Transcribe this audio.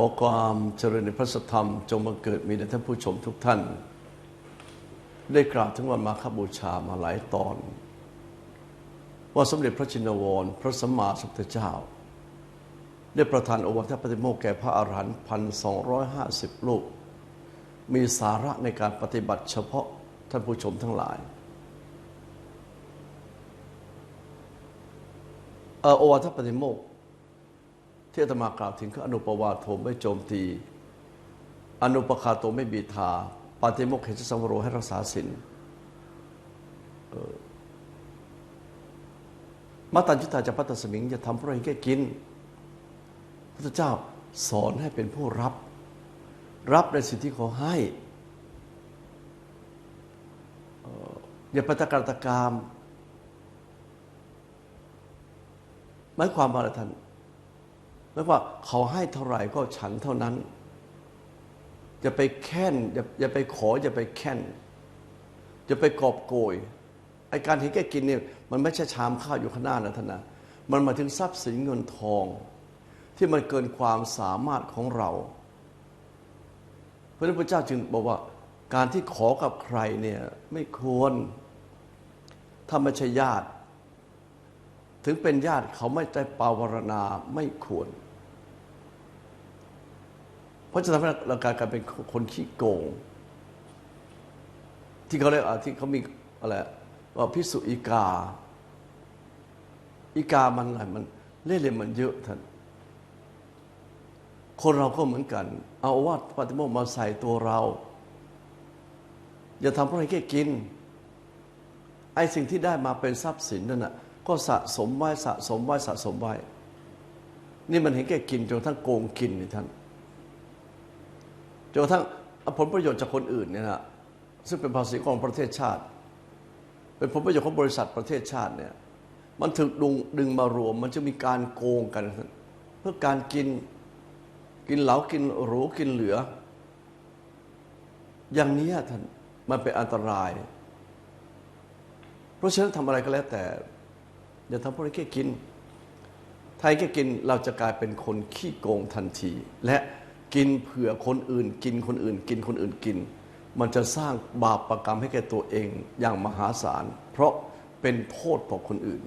อความเจริญในพระสธรรม จงบังเกิดมีแด่ท่านผู้ชมทุกท่าน ได้กล่าวถึงวันมาคบูชามาหลายตอน ว่าสมเด็จพระจินวร พระสัมมาสัมพุทธเจ้า ได้ประทานโอวาทปฏิโมกแก่พระอรหันต์พันสองร้อยห้าสิบลูก มีสาระในการปฏิบัติเฉพาะท่านผู้ชมทั้งหลายโอวาทปฏิโมกข ที่อาตมากล่าวถึงคืออนุปวาโทไม่โจมตี อนุปคาโตไม่บีทาปาติโมกข์เห็นสังวโรให้รักษาศีลมาตัญจุตาจะพัตสมิงจะทำเพราะให้แก่กิน พระเจ้าสอนให้เป็นผู้รับ รับในสิ่งที่เขาให้อย่าปตะการตะกามหมายความว่าอะไรท่าน หมายว่าเขาให้เท่าไหร่ก็ฉันเท่านั้นอย่าไปแค้นอย่าอย่าไปขออย่าไปแค้นอย่าไปกอบโกยไอการเห็นแก่กินเนี่ยมันไม่ใช่ชามข้าวอยู่ข้างหน้านะท่านนะมันมาถึงทรัพย์สินเงินทอง ที่มันเกินความสามารถของเรา พระพุทธเจ้าจึงบอกว่า การที่ขอกับใครเนี่ยไม่ควรถ้าไม่ใช่ญาติ ถึงเป็นญาติเขาไม่ได้ปาวารณาไม่ควร เพราะจะทำให้เรากลายเป็นคนขี้โกง ที่เขาเรียกอะที่เขามีอะไรว่าพิสุอีกา อีกามันอะไรมันเล่ห์เหลี่ยมมันเยอะท่านคนเราก็เหมือนกัน เอาว่าปฏิโมกมาใส่ตัวเรา อย่าทำเพราะอะไรแค่กิน ไอ้สิ่งที่ได้มาเป็นทรัพย์สินนั่นน่ะ ก็สะสมไว้สะสมไว้สะสมไว้ นี่มันเห็นแก่กินจนทั่งโกงกินนี่ท่านจนทั่งเอาผลประโยชน์จากคนอื่นเนี่ยนะซึ่งเป็นภาษีของประเทศชาติ เป็นผลประโยชน์ของบริษัทประเทศชาติเนี่ยมันถึกดึงดึงมารวม มันจะมีการโกงกันท่านเพื่อการกินกินเหลากินหรูกินเหลือ อย่างนี้ท่านมันเป็นอันตราย เพราะฉะนั้นทำอะไรก็แล้วแต่ อย่าทำเพราะแค่กิน ไทยแค่กินเราจะกลายเป็นคนขี้โกงทันที และกินเผื่อคนอื่น กินคนอื่น กินคนอื่นกิน มันจะสร้างบาปประกรรมให้แก่ตัวเองอย่างมหาศาล เพราะเป็นโทษต่อคนอื่น